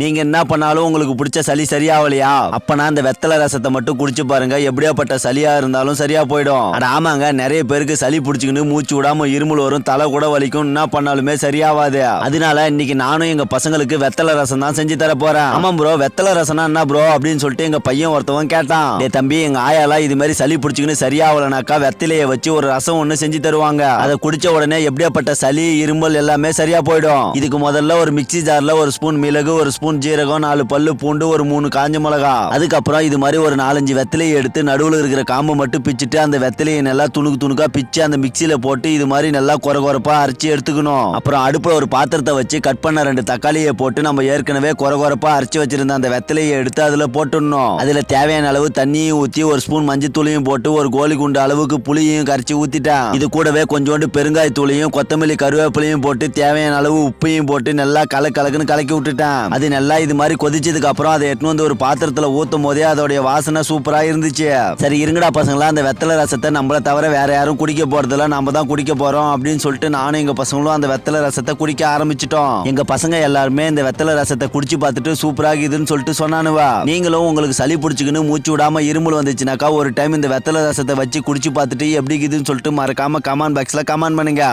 நீங்க என்ன பண்ணாலும் உங்களுக்கு பிடிச்ச சளி சரியாவலையா அப்பனா அந்த வெத்தலை ரசத்தை மட்டும் குடிச்சு பாருங்க. எப்படியாப்பட்ட சளியா இருந்தாலும் சரியா போயிடும். அட ஆமாங்க. நிறைய பேருக்கு சளி பிடிச்சிக்கின்னு மூச்சு விடாம இருமல் வரும் தலை கூட வலிக்கும். என்ன பண்ணாலுமே சரியாவாது அதனால இன்னைக்கு நானும் எங்க பசங்களுக்கு வெத்தலை ரசம் தான் செஞ்சு தர போறேன். ஆமா ப்ரோ வெத்தலை ரசம்னா என்ன ப்ரோ அப்படின்னு சொல்லிட்டு எங்க பையன் ஒருத்தவன் கேட்டான். டேய் தம்பி எங்க ஆயாலாம் இது மாதிரி சளி பிடிச்சிக்கின்னு சரியாவலனாக்கா வெத்திலைய வச்சு ஒரு ரசம் ஒண்ணு செஞ்சு தருவாங்க. அதை குடிச்ச உடனே எப்படியாப்பட்ட சளி இருமல் எல்லாமே சரியா போயிடும். இதுக்கு முதல்ல ஒரு மிக்சி ஜார்ல ஒரு ஸ்பூன் மிளகு ஒரு ஸ்பூன் ஸ்பூன் ஜீரகம் நாலு பல்லு பூண்டு ஒரு மூணு காஞ்ச மிளகா. அதுக்கப்புறம் இது மாதிரி ஒரு நாலஞ்சு வெத்திலையை எடுத்து நடுவில் இருக்கிற காம்பு மட்டும் பிச்சுட்டு அந்த வெத்திலையை நல்லா துணுக்கு துணுக்கா பிச்சு அந்த மிக்சியில போட்டு இது மாதிரி நல்லா குறை குறைப்பா அரைச்சி எடுத்துக்கணும். அப்புறம் அடுப்புல ஒரு பாத்திரத்தை வச்சு கட் பண்ண ரெண்டு தக்காளியை போட்டு நம்ம ஏற்கனவே குறை குறைப்பா அரைச்சி வச்சிருந்த அந்த வெத்திலையை எடுத்து அதுல போட்டுடணும். அதுல தேவையான அளவு தண்ணியும் ஊத்தி ஒரு ஸ்பூன் மஞ்சத்தூளையும் போட்டு ஒரு கோழி குண்டு அளவுக்கு புளியையும் கரைச்சி ஊத்திட்டேன். இது கூடவே கொஞ்சோண்டு பெருங்காயத்தூளையும் கொத்தமல்லி கருவேப்பிலையும் போட்டு தேவையான அளவு உப்பையும் போட்டு நல்லா கல கலக்குன்னு கலக்கி விட்டுட்டேன். அது நல்லா இது மாதிரி கொதிச்சதுக்கு அப்புறம் அதை எடுத்துன்னு வந்து ஒரு பாத்திரத்துல ஊத்தும் போதே அதோடைய வாசனை சூப்பரா இருந்துச்சு. சரி இருங்கடா பசங்களா அந்த வெத்தலை ரசத்தை நம்மள தவிர வேற யாரும் குடிக்க போறதில்ல. நம்ம தான் குடிக்க போறோம் அப்படின்னு சொல்லிட்டு நானும் எங்க பசங்களும் அந்த வெத்தலை ரசத்தை குடிக்க ஆரம்பிச்சிட்டோம். எங்க பசங்க எல்லாருமே இந்த வெத்தலை ரசத்தை குடிச்சு பார்த்துட்டு சூப்பரா இருக்குதுன்னு சொல்லிட்டு சொன்னானுவா. நீங்களும் உங்களுக்கு சளி பிடிச்சிக்கின்னு மூச்சு விடாம இருமல் வந்துச்சுனாக்கா ஒரு டைம் இந்த வெத்தலை ரசத்தை வச்சு குடிச்சு பார்த்துட்டு எப்படி இருக்குதுன்னு சொல்லிட்டு மறக்காம கமெண்ட் பாக்ஸ்ல கமெண்ட் பண்ணுங்க.